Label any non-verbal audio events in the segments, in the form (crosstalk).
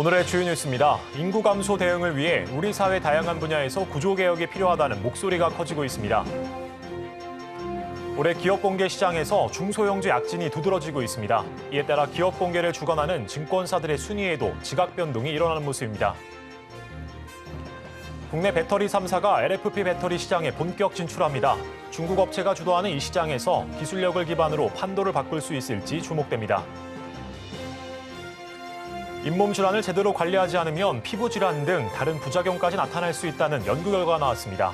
오늘의 주요 뉴스입니다. 인구 감소 대응을 위해 우리 사회 다양한 분야에서 구조 개혁이 필요하다는 목소리가 커지고 있습니다. 올해 기업 공개 시장에서 중소형주 약진이 두드러지고 있습니다. 이에 따라 기업 공개를 주관하는 증권사들의 순위에도 지각 변동이 일어나는 모습입니다. 국내 배터리 3사가 LFP 배터리 시장에 본격 진출합니다. 중국 업체가 주도하는 이 시장에서 기술력을 기반으로 판도를 바꿀 수 있을지 주목됩니다. 잇몸 질환을 제대로 관리하지 않으면 피부 질환 등 다른 부작용까지 나타날 수 있다는 연구 결과가 나왔습니다.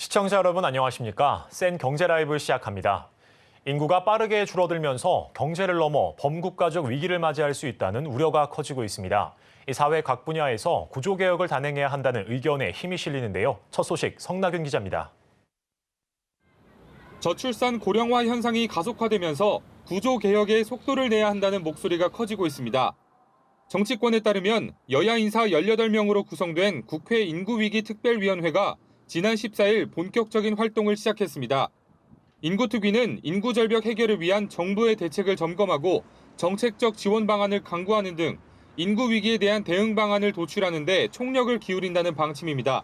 시청자 여러분 안녕하십니까? 센 경제 라이브 시작합니다. 인구가 빠르게 줄어들면서 경제를 넘어 범국가적 위기를 맞이할 수 있다는 우려가 커지고 있습니다. 이 사회 각 분야에서 구조 개혁을 단행해야 한다는 의견에 힘이 실리는데요. 첫 소식 성나균 기자입니다. 저출산 고령화 현상이 가속화되면서 구조 개혁에 속도를 내야 한다는 목소리가 커지고 있습니다. 정치권에 따르면 여야 인사 18명으로 구성된 국회 인구위기 특별위원회가 지난 14일 본격적인 활동을 시작했습니다. 인구특위는 인구 절벽 해결을 위한 정부의 대책을 점검하고 정책적 지원 방안을 강구하는 등 인구 위기에 대한 대응 방안을 도출하는 데 총력을 기울인다는 방침입니다.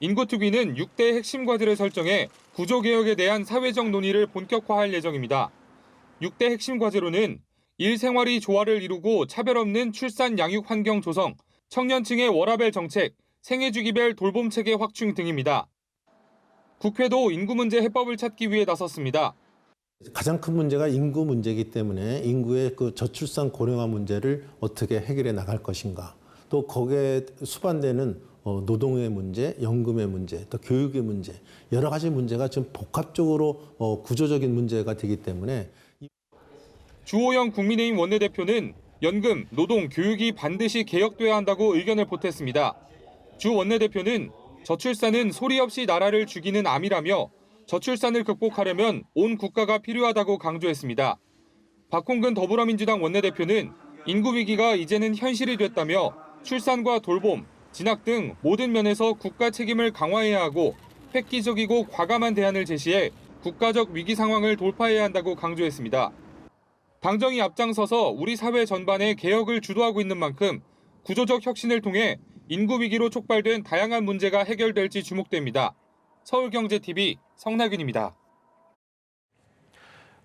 인구특위는 6대 핵심 과제를 설정해 구조개혁에 대한 사회적 논의를 본격화할 예정입니다. 6대 핵심 과제로는 일생활이 조화를 이루고 차별 없는 출산 양육 환경 조성, 청년층의 워라벨 정책, 생애 주기별 돌봄 체계 확충 등입니다. 국회도 인구 문제 해법을 찾기 위해 나섰습니다. 가장 큰 문제가 인구 문제이기 때문에 인구의 그 저출산 고령화 문제를 어떻게 해결해 나갈 것인가. 또 거기에 수반되는 어, 노동의 문제, 연금의 문제, 또 교육의 문제, 여러 가지 문제가 지금 복합적으로 어, 구조적인 문제가 되기 때문에 주호영 국민의힘 원내대표는 연금, 노동, 교육이 반드시 개혁돼야 한다고 의견을 보탰습니다. 주 원내대표는 저출산은 소리 없이 나라를 죽이는 암이라며 저출산을 극복하려면 온 국가가 필요하다고 강조했습니다. 박홍근 더불어민주당 원내대표는 인구 위기가 이제는 현실이 됐다며 출산과 돌봄, 진학 등 모든 면에서 국가 책임을 강화해야 하고 획기적이고 과감한 대안을 제시해 국가적 위기 상황을 돌파해야 한다고 강조했습니다. 당정이 앞장서서 우리 사회 전반의 개혁을 주도하고 있는 만큼 구조적 혁신을 통해 인구 위기로 촉발된 다양한 문제가 해결될지 주목됩니다. 서울경제TV 성나균입니다.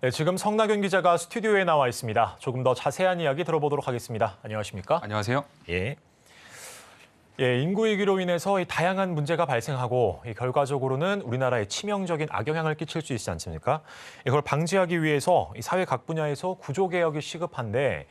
네, 지금 성나균 기자가 스튜디오에 나와 있습니다. 조금 더 자세한 이야기 들어보도록 하겠습니다. 안녕하십니까? 안녕하세요. 예. 예, 인구 위기로 인해서 이 다양한 문제가 발생하고 이 결과적으로는 우리나라에 치명적인 악영향을 끼칠 수 있지 않습니까? 이걸 방지하기 위해서 이 사회 각 분야에서 구조 개혁이 시급한데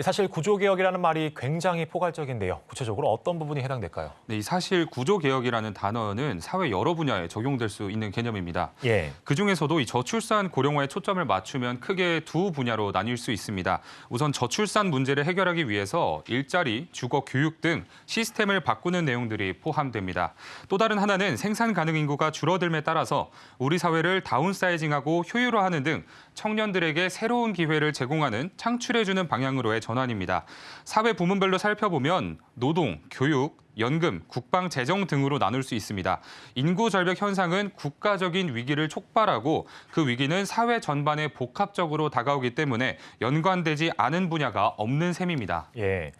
사실 구조개혁이라는 말이 굉장히 포괄적인데요. 구체적으로 어떤 부분이 해당될까요? 네, 이 사실 구조 개혁이라는 단어는 사회 여러 분야에 적용될 수 있는 개념입니다. 예. 그 중에서도 이 저출산 고령화에 초점을 맞추면 크게 두 분야로 나뉠 수 있습니다. 우선 저출산 문제를 해결하기 위해서 일자리, 주거, 교육 등 시스템을 바꾸는 내용들이 포함됩니다. 또 다른 하나는 생산 가능 인구가 줄어들에 따라서 우리 사회를 다운사이징하고 효율화하는 등 청년들에게 새로운 기회를 제공하는 창출해주는 방향으로의 전환입니다. 사회 부문별로 살펴보면 노동, 교육, 연금, 국방, 재정 등으로 나눌 수 있습니다. 인구 절벽 현상은 국가적인 위기를 촉발하고 그 위기는 사회 전반에 복합적으로 다가오기 때문에 연관되지 않은 분야가 없는 셈입니다. 예.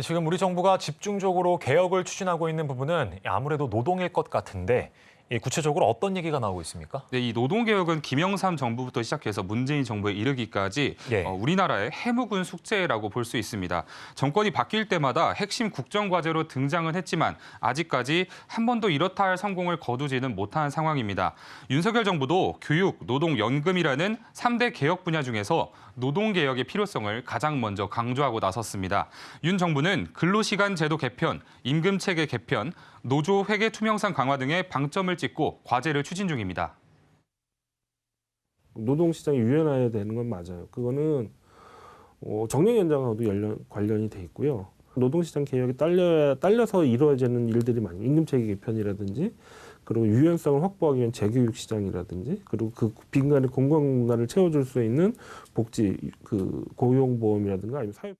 지금 우리 정부가 집중적으로 개혁을 추진하고 있는 부분은 아무래도 노동일 것 같은데 이 구체적으로 어떤 얘기가 나오고 있습니까? 네, 이 노동개혁은 김영삼 정부부터 시작해서 문재인 정부에 이르기까지 예. 어, 우리나라의 해묵은 숙제라고 볼 수 있습니다. 정권이 바뀔 때마다 핵심 국정과제로 등장은 했지만 아직까지 한 번도 이렇다 할 성공을 거두지는 못한 상황입니다. 윤석열 정부도 교육, 노동, 연금이라는 삼대 개혁 분야 중에서 노동개혁의 필요성을 가장 먼저 강조하고 나섰습니다. 윤 정부는 근로시간 제도 개편, 임금체계 개편, 노조 회계 투명성 강화 등의 방점을 찍고 과제를 추진 중입니다. 노동시장이 유연해야 되는 건 맞아요. 그거는 어, 정년 연장하고도 연련, 관련이 돼 있고요. 노동시장 개혁이 딸려 딸려서 이루어지는 일들이 많이 임금체계 개편이라든지 그리고 유연성을 확보하기 위한 재교육 시장이라든지 그리고 그 빈간의 공간 공간을 채워줄 수 있는 복지 그 고용보험이라든가 아니면 사회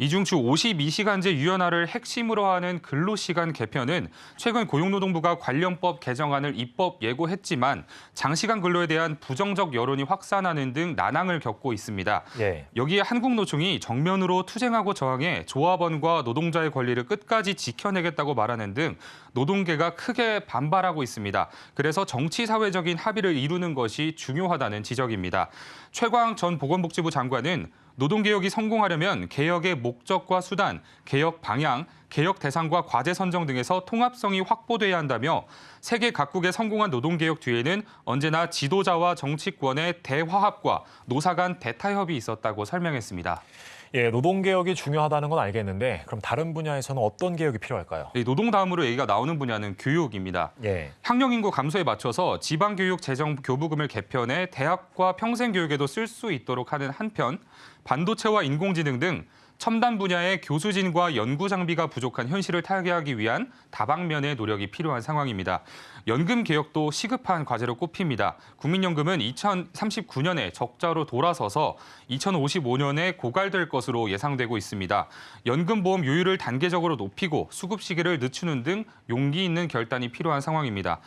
이중추 52시간제 유연화를 핵심으로 하는 근로시간 개편은 최근 고용노동부가 관련법 개정안을 입법 예고했지만 장시간 근로에 대한 부정적 여론이 확산하는 등 난항을 겪고 있습니다. 예. 여기에 한국노총이 정면으로 투쟁하고 저항해 조합원과 노동자의 권리를 끝까지 지켜내겠다고 말하는 등 노동계가 크게 반발하고 있습니다. 그래서 정치 사회적인 합의를 이루는 것이 중요하다는 지적입니다. 최광 전 보건복지부 장관은 노동개혁이 성공하려면 개혁의 목적과 수단, 개혁 방향, 개혁 대상과 과제 선정 등에서 통합성이 확보돼야 한다며 세계 각국의 성공한 노동개혁 뒤에는 언제나 지도자와 정치권의 대화합과 노사 간 대타협이 있었다고 설명했습니다. 예, 노동 개혁이 중요하다는 건 알겠는데 그럼 다른 분야에서는 어떤 개혁이 필요할까요? 이 노동 다음으로 얘기가 나오는 분야는 교육입니다. 예. 학령 인구 감소에 맞춰서 지방 교육 재정 교부금을 개편해 대학과 평생 교육에도 쓸 수 있도록 하는 한편 반도체와 인공지능 등 첨단 분야의 교수진과 연구 장비가 부족한 현실을 타개하기 위한 다방면의 노력이 필요한 상황입니다. 연금 개혁도 시급한 과제로 꼽힙니다. 국민연금은 2039년에 적자로 돌아서서 2055년에 고갈될 것으로 예상되고 있습니다. 연금보험 요율을 단계적으로 높이고 수급 시기를 늦추는 등 용기 있는 결단이 필요한 상황입니다.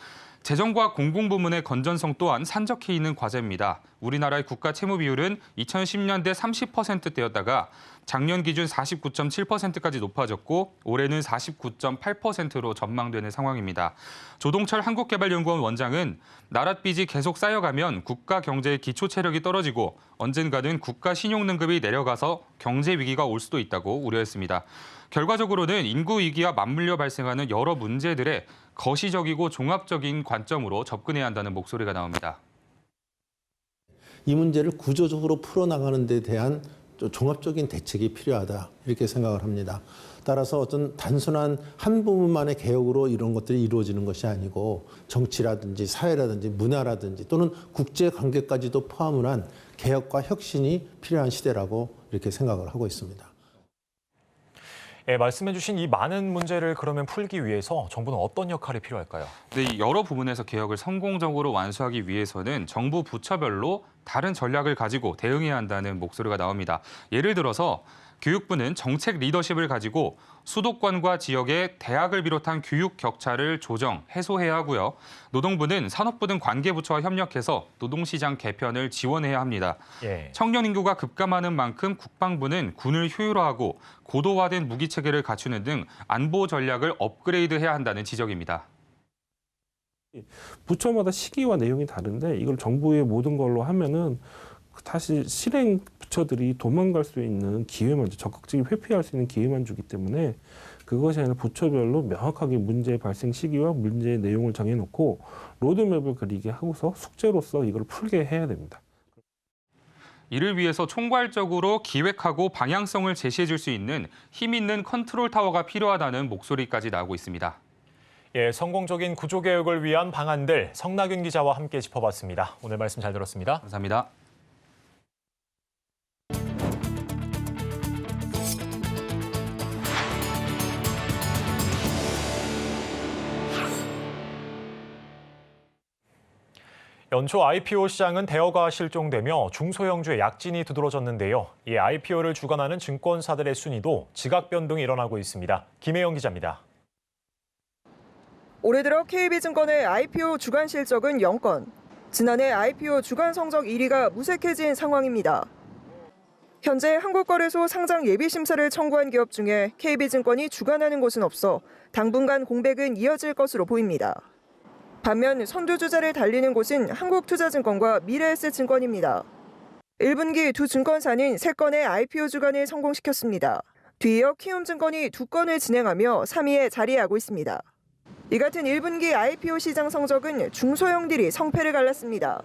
재정과 공공부문의 건전성 또한 산적해 있는 과제입니다. 우리나라의 국가 채무 비율은 2010년대 30%대였다가 작년 기준 49.7%까지 높아졌고 올해는 49.8%로 전망되는 상황입니다. 조동철 한국개발연구원 원장은 나랏 빚이 계속 쌓여가면 국가 경제의 기초 체력이 떨어지고 언젠가는 국가 신용 등급이 내려가서 경제 위기가 올 수도 있다고 우려했습니다. 결과적으로는 인구 위기와 맞물려 발생하는 여러 문제들에 거시적이고 종합적인 관점으로 접근해야 한다는 목소리가 나옵니다. 이 문제를 구조적으로 풀어나가는 데 대한 또 종합적인 대책이 필요하다 이렇게 생각을 합니다. 따라서 어떤 단순한 한 부분만의 개혁으로 이런 것들이 이루어지는 것이 아니고 정치라든지 사회라든지 문화라든지 또는 국제 관계까지도 포함을 한 개혁과 혁신이 필요한 시대라고 이렇게 생각을 하고 있습니다. 예, 말씀해주신 이 많은 문제를 그러면 풀기 위해서 정부는 어떤 역할이 필요할까요? 네, 이 여러 부분에서 개혁을 성공적으로 완수하기 위해서는 정부 부처별로 다른 전략을 가지고 대응해야 한다는 목소리가 나옵니다. 예를 들어서 교육부는 정책 리더십을 가지고 수도권과 지역의 대학을 비롯한 교육 격차를 조정, 해소해야 하고요. 노동부는 산업부 등 관계부처와 협력해서 노동시장 개편을 지원해야 합니다. 예. 청년 인구가 급감하는 만큼 국방부는 군을 효율화하고 고도화된 무기 체계를 갖추는 등 안보 전략을 업그레이드해야 한다는 지적입니다. 부처마다 시기와 내용이 다른데 이걸 정부의 모든 걸로 하면은 사실 실행 부처들이 도망갈 수 있는 기회만 줘, 적극적인 회피할 수 있는 기회만 주기 때문에 그것이 아니라 부처별로 명확하게 문제 발생 시기와 문제의 내용을 정해놓고 로드맵을 그리게 하고서 숙제로서 이걸 풀게 해야 됩니다. 이를 위해서 총괄적으로 기획하고 방향성을 제시해 줄 수 있는 힘 있는 컨트롤 타워가 필요하다는 목소리까지 나오고 있습니다. 예, 성공적인 구조 개혁을 위한 방안들 성나균 기자와 함께 짚어봤습니다. 오늘 말씀 잘 들었습니다. 감사합니다. 연초 IPO 시장은 대여가 실종되며 중소형주의 약진이 두드러졌는데요. 이 IPO를 주관하는 증권사들의 순위도 지각 변동이 일어나고 있습니다. 김혜영 기자입니다. 올해 들어 KB증권의 IPO 주간 실적은 0건. 지난해 IPO 주간 성적 1위가 무색해진 상황입니다. 현재 한국거래소 상장 예비 심사를 청구한 기업 중에 KB증권이 주관하는 곳은 없어 당분간 공백은 이어질 것으로 보입니다. 반면 선두주자를 달리는 곳은 한국투자증권과 미래에셋증권입니다. 1분기 두 증권사는 3건의 IPO 주간을 성공시켰습니다. 뒤이어 키움증권이 2건을 진행하며 3위에 자리하고 있습니다. 이 같은 1분기 IPO 시장 성적은 중소형들이 성패를 갈랐습니다.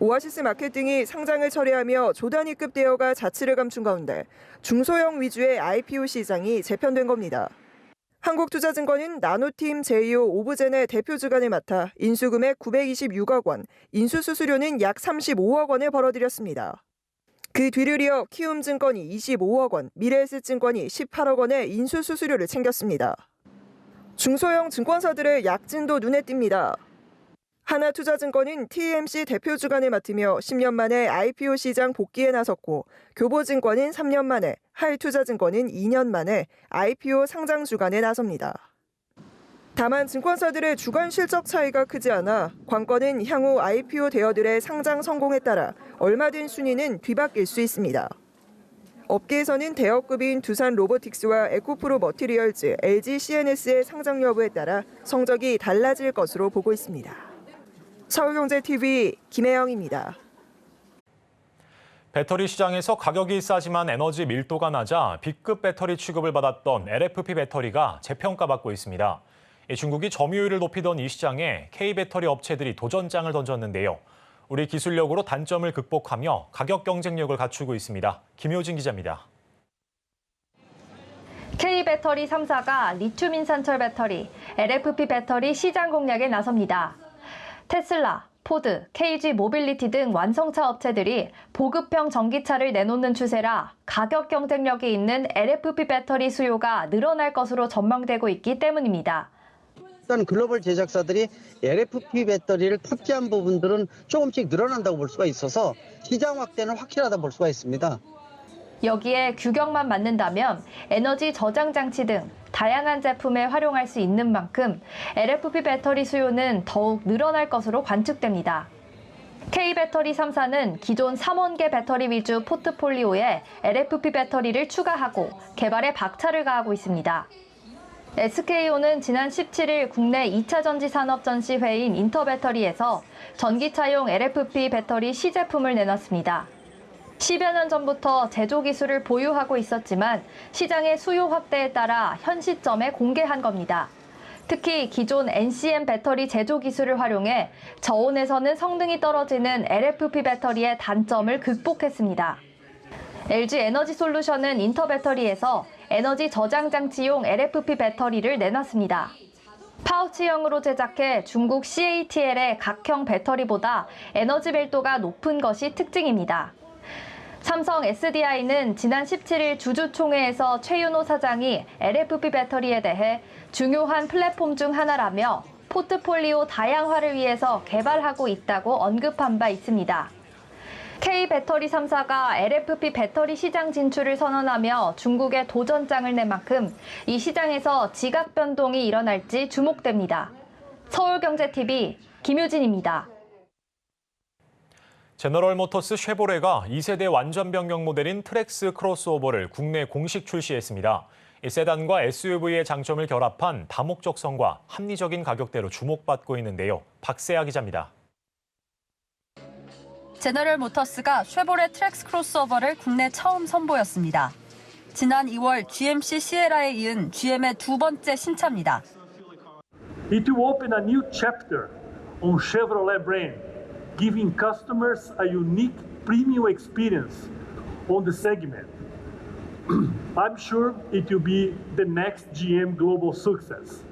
오아시스 마케팅이 상장을 처리하며 조단위급 대여가 자치를 감춘 가운데 중소형 위주의 IPO 시장이 재편된 겁니다. 한국투자증권은 나노팀 제이오 오브젠의 대표 주간을 맡아 인수금액 926억 원, 인수수수료는 약 35억 원을 벌어들였습니다. 그 뒤를 이어 키움증권이 25억 원, 미래에셋증권이 18억 원의 인수수수료를 챙겼습니다. 중소형 증권사들의 약진도 눈에 띕니다. 하나투자증권은 TMC 대표 주간을 맡으며 10년 만에 IPO 시장 복귀에 나섰고 교보증권은 3년 만에, 하이투자증권은 2년 만에 IPO 상장 주간에 나섭니다. 다만 증권사들의 주간 실적 차이가 크지 않아 관건은 향후 IPO 대여들의 상장 성공에 따라 얼마든 순위는 뒤바뀔 수 있습니다. 업계에서는 대여급인 두산 로보틱스와 에코프로 머티리얼즈, LG CNS의 상장 여부에 따라 성적이 달라질 것으로 보고 있습니다. 서울경제TV 김혜영입니다. 배터리 시장에서 가격이 싸지만 에너지 밀도가 낮아 B급 배터리 취급을 받았던 LFP 배터리가 재평가받고 있습니다. 이 중국이 점유율을 높이던 이 시장에 K배터리 업체들이 도전장을 던졌는데요. 우리 기술력으로 단점을 극복하며 가격 경쟁력을 갖추고 있습니다. 김효진 기자입니다. K배터리 3사가 리튬 인산철 배터리, LFP 배터리 시장 공략에 나섭니다. 테슬라, 포드, KG 모빌리티 등 완성차 업체들이 보급형 전기차를 내놓는 추세라 가격 경쟁력이 있는 LFP 배터리 수요가 늘어날 것으로 전망되고 있기 때문입니다. 일단 글로벌 제작사들이 LFP 배터리를 탑재한 부분들은 조금씩 늘어난다고 볼 수가 있어서 시장 확대는 확실하다 볼 수가 있습니다. 여기에 규격만 맞는다면 에너지 저장 장치 등 다양한 제품에 활용할 수 있는 만큼 LFP 배터리 수요는 더욱 늘어날 것으로 관측됩니다. K배터리 3사는 기존 3원계 배터리 위주 포트폴리오에 LFP 배터리를 추가하고 개발에 박차를 가하고 있습니다. SK온은 지난 17일 국내 2차 전지 산업 전시회인 인터배터리에서 전기차용 LFP 배터리 시제품을 내놨습니다. 10여 년 전부터 제조 기술을 보유하고 있었지만 시장의 수요 확대에 따라 현 시점에 공개한 겁니다. 특히 기존 NCM 배터리 제조 기술을 활용해 저온에서는 성능이 떨어지는 LFP 배터리의 단점을 극복했습니다. LG 에너지 솔루션은 인터 배터리에서 에너지 저장 장치용 LFP 배터리를 내놨습니다. 파우치형으로 제작해 중국 CATL의 각형 배터리보다 에너지 밀도가 높은 것이 특징입니다. 삼성 SDI는 지난 17일 주주총회에서 최윤호 사장이 LFP 배터리에 대해 중요한 플랫폼 중 하나라며 포트폴리오 다양화를 위해서 개발하고 있다고 언급한 바 있습니다. K배터리 3사가 LFP 배터리 시장 진출을 선언하며 중국에 도전장을 낸 만큼 이 시장에서 지각 변동이 일어날지 주목됩니다. 서울경제TV 김효진입니다. 제너럴 모터스 쉐보레가 2세대 완전 변경 모델인 트랙스 크로스오버를 국내 공식 출시했습니다. 이 세단과 SUV의 장점을 결합한 다목적성과 합리적인 가격대로 주목받고 있는데요. 박세아 기자입니다. 제너럴 모터스가 쉐보레 트랙스 크로스오버를 국내 처음 선보였습니다. 지난 2월 GMC 시에라에 이은 GM의 두 번째 신차입니다. It will open a new chapter on Chevrolet brand, giving customers a unique premium experience on the segment. (clears throat) I'm sure it will be the next GM global success.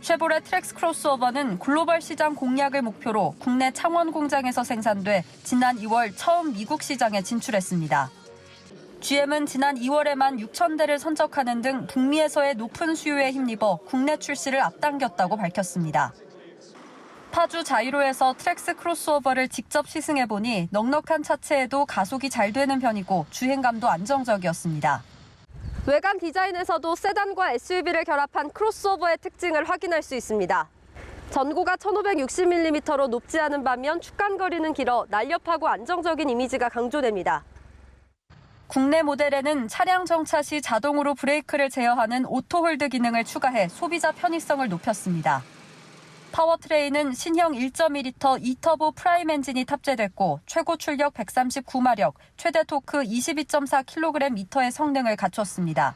쉐보레 트랙스 크로스오버는 글로벌 시장 공략을 목표로 국내 창원 공장에서 생산돼 지난 2월 처음 미국 시장에 진출했습니다. GM은 지난 2월에만 6천 대를 선적하는 등 북미에서의 높은 수요에 힘입어 국내 출시를 앞당겼다고 밝혔습니다. 파주 자이로에서 트랙스 크로스오버를 직접 시승해보니 넉넉한 차체에도 가속이 잘 되는 편이고 주행감도 안정적이었습니다. 외관 디자인에서도 세단과 SUV를 결합한 크로스오버의 특징을 확인할 수 있습니다. 전고가 1560mm로 높지 않은 반면 축간거리는 길어 날렵하고 안정적인 이미지가 강조됩니다. 국내 모델에는 차량 정차 시 자동으로 브레이크를 제어하는 오토홀드 기능을 추가해 소비자 편의성을 높였습니다. 파워트레인은 신형 1.2리터 2터보 프라임 엔진이 탑재됐고 최고 출력 139마력, 최대 토크 22.4kgm의 성능을 갖췄습니다.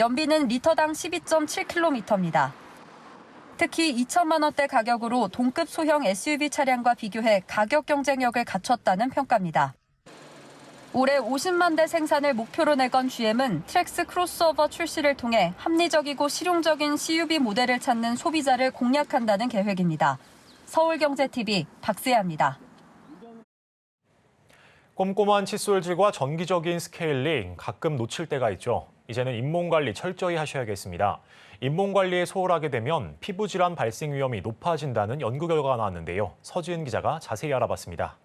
연비는 리터당 12.7km입니다. 특히 2천만 원대 가격으로 동급 소형 SUV 차량과 비교해 가격 경쟁력을 갖췄다는 평가입니다. 올해 50만 대 생산을 목표로 내건 GM은 트랙스 크로스오버 출시를 통해 합리적이고 실용적인 CUV 모델을 찾는 소비자를 공략한다는 계획입니다. 서울경제TV 박세아입니다. 꼼꼼한 칫솔질과 정기적인 스케일링 가끔 놓칠 때가 있죠. 이제는 잇몸 관리 철저히 하셔야겠습니다. 잇몸 관리에 소홀하게 되면 피부 질환 발생 위험이 높아진다는 연구 결과가 나왔는데요. 서지은 기자가 자세히 알아봤습니다.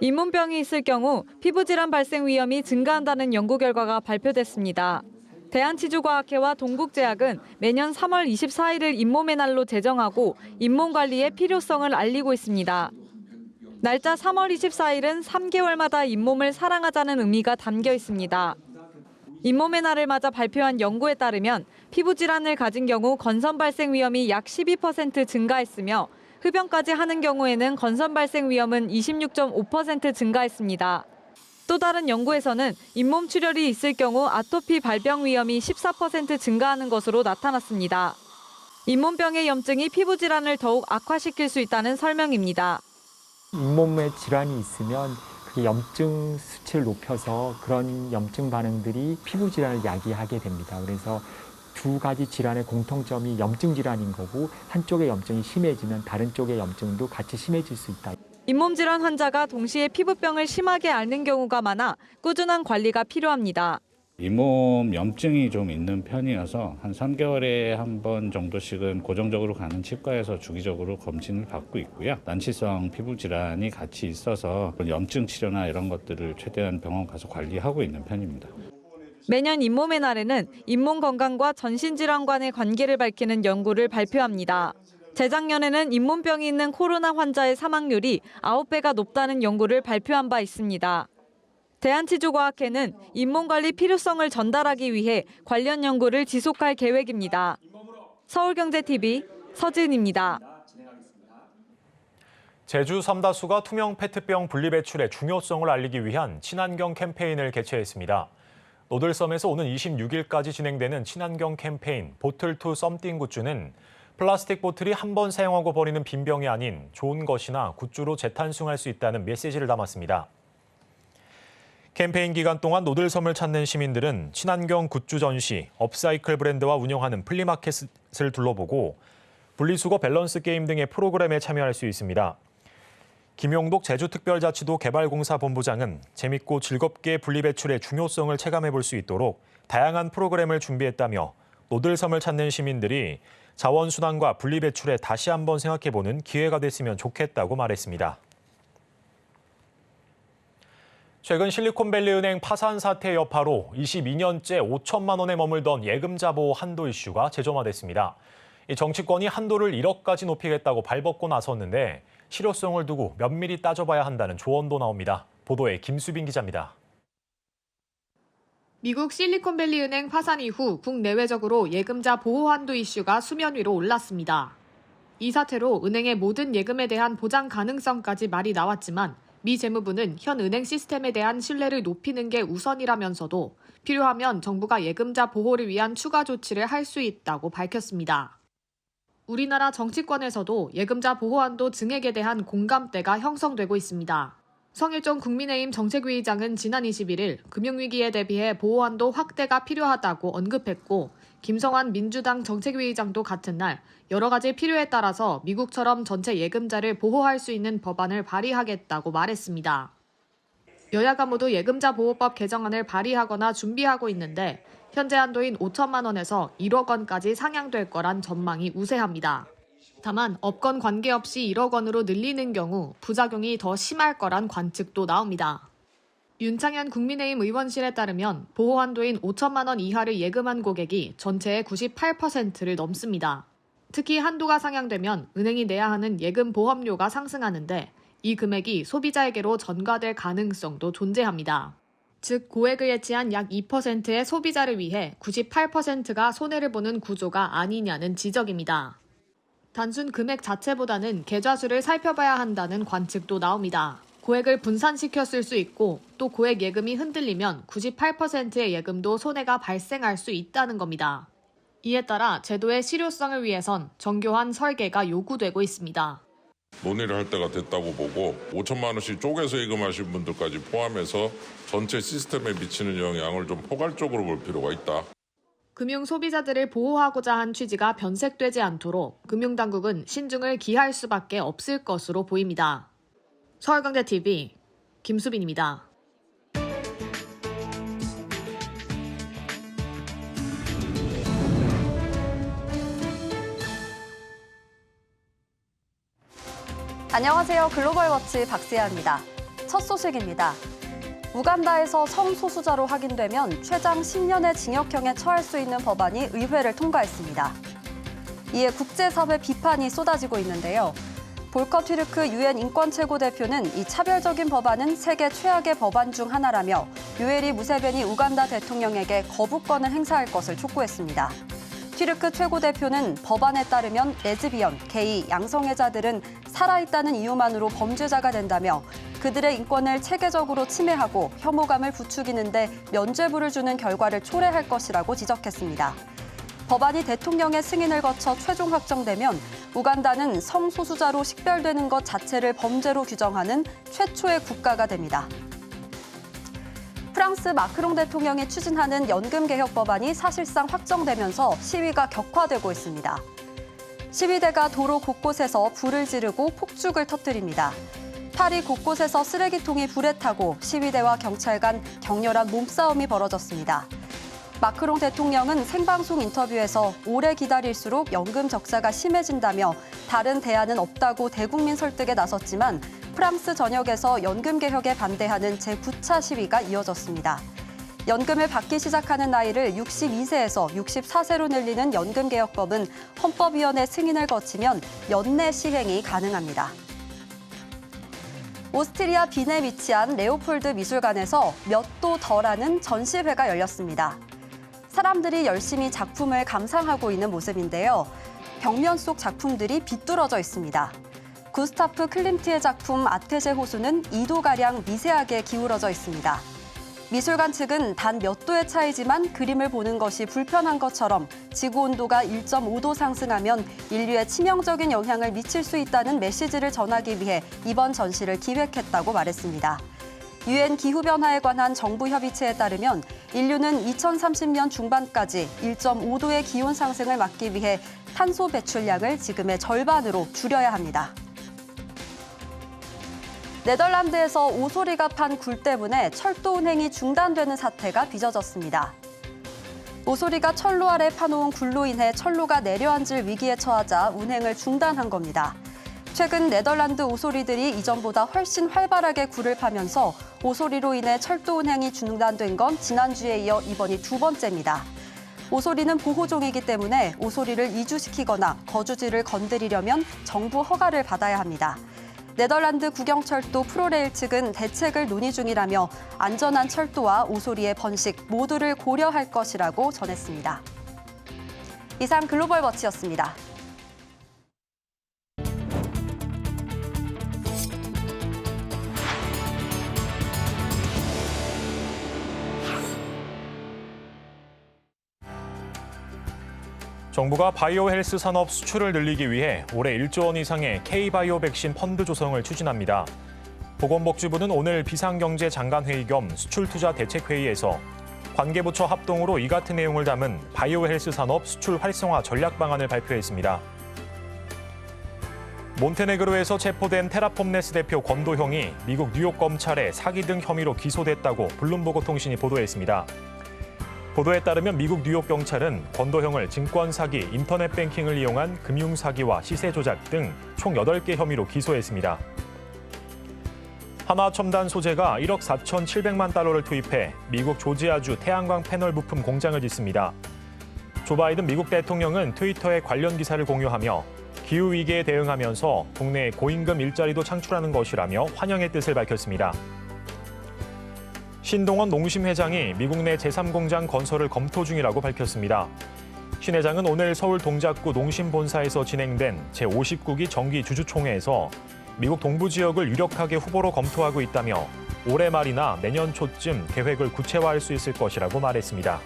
잇몸병이 있을 경우 피부 질환 발생 위험이 증가한다는 연구 결과가 발표됐습니다. 대한치주과학회와 동국제약은 매년 3월 24일을 잇몸의 날로 제정하고 잇몸 관리의 필요성을 알리고 있습니다. 날짜 3월 24일은 3개월마다 잇몸을 사랑하자는 의미가 담겨 있습니다. 잇몸의 날을 맞아 발표한 연구에 따르면 피부 질환을 가진 경우 건선 발생 위험이 약 12% 증가했으며 흡연까지 하는 경우에는 건선 발생 위험은 26.5% 증가했습니다. 또 다른 연구에서는 잇몸 출혈이 있을 경우 아토피 발병 위험이 14% 증가하는 것으로 나타났습니다. 잇몸병의 염증이 피부 질환을 더욱 악화시킬 수 있다는 설명입니다. 잇몸에 질환이 있으면 그게 염증 수치를 높여서 그런 염증 반응들이 피부 질환을 야기하게 됩니다. 그래서 두 가지 질환의 공통점이 염증 질환인 거고 한쪽의 염증이 심해지면 다른 쪽의 염증도 같이 심해질 수 있다. 잇몸 질환 환자가 동시에 피부병을 심하게 앓는 경우가 많아 꾸준한 관리가 필요합니다. 잇몸 염증이 좀 있는 편이어서 한 3개월에 한 번 정도씩은 고정적으로 가는 치과에서 주기적으로 검진을 받고 있고요. 난치성 피부 질환이 같이 있어서 염증 치료나 이런 것들을 최대한 병원 가서 관리하고 있는 편입니다. 매년 잇몸의 날에는 잇몸 건강과 전신질환 간의 관계를 밝히는 연구를 발표합니다. 재작년에는 잇몸병이 있는 코로나 환자의 사망률이 9배가 높다는 연구를 발표한 바 있습니다. 대한치주과학회는 잇몸 관리 필요성을 전달하기 위해 관련 연구를 지속할 계획입니다. 서울경제TV 서진입니다. 제주 삼다수가 투명 페트병 분리배출의 중요성을 알리기 위한 친환경 캠페인을 개최했습니다. 노들섬에서 오는 26일까지 진행되는 친환경 캠페인 보틀 투 썸띵 굿즈는 플라스틱 보틀이 한 번 사용하고 버리는 빈병이 아닌 좋은 것이나 굿즈로 재탄생할 수 있다는 메시지를 담았습니다. 캠페인 기간 동안 노들섬을 찾는 시민들은 친환경 굿즈 전시, 업사이클 브랜드와 운영하는 플리마켓을 둘러보고 분리수거 밸런스 게임 등의 프로그램에 참여할 수 있습니다. 김용독 제주특별자치도 개발공사본부장은 재밌고 즐겁게 분리배출의 중요성을 체감해 볼 수 있도록 다양한 프로그램을 준비했다며 노들섬을 찾는 시민들이 자원순환과 분리배출에 다시 한번 생각해보는 기회가 됐으면 좋겠다고 말했습니다. 최근 실리콘밸리은행 파산 사태 여파로 22년째 5천만 원에 머물던 예금자 보호 한도 이슈가 재점화됐습니다. 이 정치권이 한도를 1억까지 높이겠다고 발벗고 나섰는데 실효성을 두고 면밀히 따져봐야 한다는 조언도 나옵니다. 보도에 김수빈 기자입니다. 미국 실리콘밸리 은행 파산 이후 국내외적으로 예금자 보호 한도 이슈가 수면 위로 올랐습니다. 이 사태로 은행의 모든 예금에 대한 보장 가능성까지 말이 나왔지만 미 재무부는 현 은행 시스템에 대한 신뢰를 높이는 게 우선이라면서도 필요하면 정부가 예금자 보호를 위한 추가 조치를 할 수 있다고 밝혔습니다. 우리나라 정치권에서도 예금자 보호한도 증액에 대한 공감대가 형성되고 있습니다. 성일종 국민의힘 정책위의장은 지난 21일 금융위기에 대비해 보호한도 확대가 필요하다고 언급했고 김성환 민주당 정책위의장도 같은 날 여러 가지 필요에 따라서 미국처럼 전체 예금자를 보호할 수 있는 법안을 발의하겠다고 말했습니다. 여야가 모두 예금자 보호법 개정안을 발의하거나 준비하고 있는데 현재 한도인 5천만 원에서 1억 원까지 상향될 거란 전망이 우세합니다. 다만 업권 관계없이 1억 원으로 늘리는 경우 부작용이 더 심할 거란 관측도 나옵니다. 윤창현 국민의힘 의원실에 따르면 보호 한도인 5천만 원 이하를 예금한 고객이 전체의 98%를 넘습니다. 특히 한도가 상향되면 은행이 내야 하는 예금 보험료가 상승하는데 이 금액이 소비자에게로 전가될 가능성도 존재합니다. 즉 고액을 예치한 약 2%의 소비자를 위해 98%가 손해를 보는 구조가 아니냐는 지적입니다. 단순 금액 자체보다는 계좌수를 살펴봐야 한다는 관측도 나옵니다. 고액을 분산시켰을 수 있고 또 고액 예금이 흔들리면 98%의 예금도 손해가 발생할 수 있다는 겁니다. 이에 따라 제도의 실효성을 위해선 정교한 설계가 요구되고 있습니다. 논의를 할 때가 됐다고 보고 5천만 원씩 쪼개서 예금하신 분들까지 포함해서 전체 시스템에 미치는 영향을 좀 포괄적으로 볼 필요가 있다. 금융 소비자들을 보호하고자 한 취지가 변색되지 않도록 금융당국은 신중을 기할 수밖에 없을 것으로 보입니다. 서울경제TV 김수빈입니다. 안녕하세요. 글로벌 워치 박세아입니다. 첫 소식입니다. 우간다에서 성소수자로 확인되면 최장 10년의 징역형에 처할 수 있는 법안이 의회를 통과했습니다. 이에 국제사회 비판이 쏟아지고 있는데요. 볼커 튀르크 유엔 인권 최고 대표는 이 차별적인 법안은 세계 최악의 법안 중 하나라며 유에리 무세베니 우간다 대통령에게 거부권을 행사할 것을 촉구했습니다. 튀르크 최고 대표는 법안에 따르면 레즈비언, 게이, 양성애자들은 살아있다는 이유만으로 범죄자가 된다며 그들의 인권을 체계적으로 침해하고 혐오감을 부추기는데 면죄부를 주는 결과를 초래할 것이라고 지적했습니다. 법안이 대통령의 승인을 거쳐 최종 확정되면 우간다는 성소수자로 식별되는 것 자체를 범죄로 규정하는 최초의 국가가 됩니다. 프랑스 마크롱 대통령이 추진하는 연금 개혁 법안이 사실상 확정되면서 시위가 격화되고 있습니다. 시위대가 도로 곳곳에서 불을 지르고 폭죽을 터뜨립니다. 파리 곳곳에서 쓰레기통이 불에 타고 시위대와 경찰 간 격렬한 몸싸움이 벌어졌습니다. 마크롱 대통령은 생방송 인터뷰에서 오래 기다릴수록 연금 적자가 심해진다며 다른 대안은 없다고 대국민 설득에 나섰지만 프랑스 전역에서 연금 개혁에 반대하는 제9차 시위가 이어졌습니다. 연금을 받기 시작하는 나이를 62세에서 64세로 늘리는 연금개혁법은 헌법위원회 승인을 거치면 연내 시행이 가능합니다. 오스트리아 빈에 위치한 레오폴드 미술관에서 몇도 덜하는 전시회가 열렸습니다. 사람들이 열심히 작품을 감상하고 있는 모습인데요. 벽면 속 작품들이 비뚤어져 있습니다. 구스타프 클림트의 작품 아테제 호수는 2도가량 미세하게 기울어져 있습니다. 미술관 측은 단 몇 도의 차이지만 그림을 보는 것이 불편한 것처럼 지구 온도가 1.5도 상승하면 인류에 치명적인 영향을 미칠 수 있다는 메시지를 전하기 위해 이번 전시를 기획했다고 말했습니다. 유엔 기후변화에 관한 정부 협의체에 따르면 인류는 2030년 중반까지 1.5도의 기온 상승을 막기 위해 탄소 배출량을 지금의 절반으로 줄여야 합니다. 네덜란드에서 오소리가 판 굴 때문에 철도 운행이 중단되는 사태가 빚어졌습니다. 오소리가 철로 아래 파놓은 굴로 인해 철로가 내려앉을 위기에 처하자 운행을 중단한 겁니다. 최근 네덜란드 오소리들이 이전보다 훨씬 활발하게 굴을 파면서 오소리로 인해 철도 운행이 중단된 건 지난주에 이어 이번이 두 번째입니다. 오소리는 보호종이기 때문에 오소리를 이주시키거나 거주지를 건드리려면 정부 허가를 받아야 합니다. 네덜란드 국영철도 프로레일 측은 대책을 논의 중이라며 안전한 철도와 오소리의 번식 모두를 고려할 것이라고 전했습니다. 이상 글로벌 워치였습니다. 정부가 바이오 헬스 산업 수출을 늘리기 위해 올해 1조 원 이상의 K-바이오 백신 펀드 조성을 추진합니다. 보건복지부는 오늘 비상경제 장관회의 겸 수출투자 대책회의에서 관계부처 합동으로 이 같은 내용을 담은 바이오 헬스 산업 수출 활성화 전략 방안을 발표했습니다. 몬테네그로에서 체포된 테라폼네스 대표 권도형이 미국 뉴욕 검찰에 사기 등 혐의로 기소됐다고 블룸버그 통신이 보도했습니다. 보도에 따르면 미국 뉴욕 경찰은 권도형을 증권 사기, 인터넷 뱅킹을 이용한 금융 사기와 시세 조작 등 총 8개 혐의로 기소했습니다. 한화 첨단 소재가 1억 4,700만 달러를 투입해 미국 조지아주 태양광 패널 부품 공장을 짓습니다. 조 바이든 미국 대통령은 트위터에 관련 기사를 공유하며 기후 위기에 대응하면서 국내 고임금 일자리도 창출하는 것이라며 환영의 뜻을 밝혔습니다. 신동원 농심 회장이 미국 내 제3공장 건설을 검토 중이라고 밝혔습니다. 신 회장은 오늘 서울 동작구 농심 본사에서 진행된 제59기 정기 주주총회에서 미국 동부 지역을 유력하게 후보로 검토하고 있다며 올해 말이나 내년 초쯤 계획을 구체화할 수 있을 것이라고 말했습니다.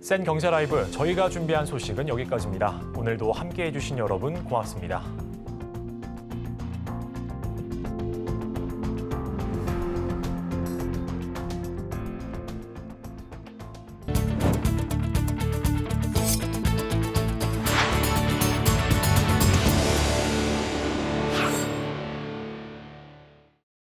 센 경제 라이브 저희가 준비한 소식은 여기까지입니다. 오늘도 함께해 주신 여러분 고맙습니다.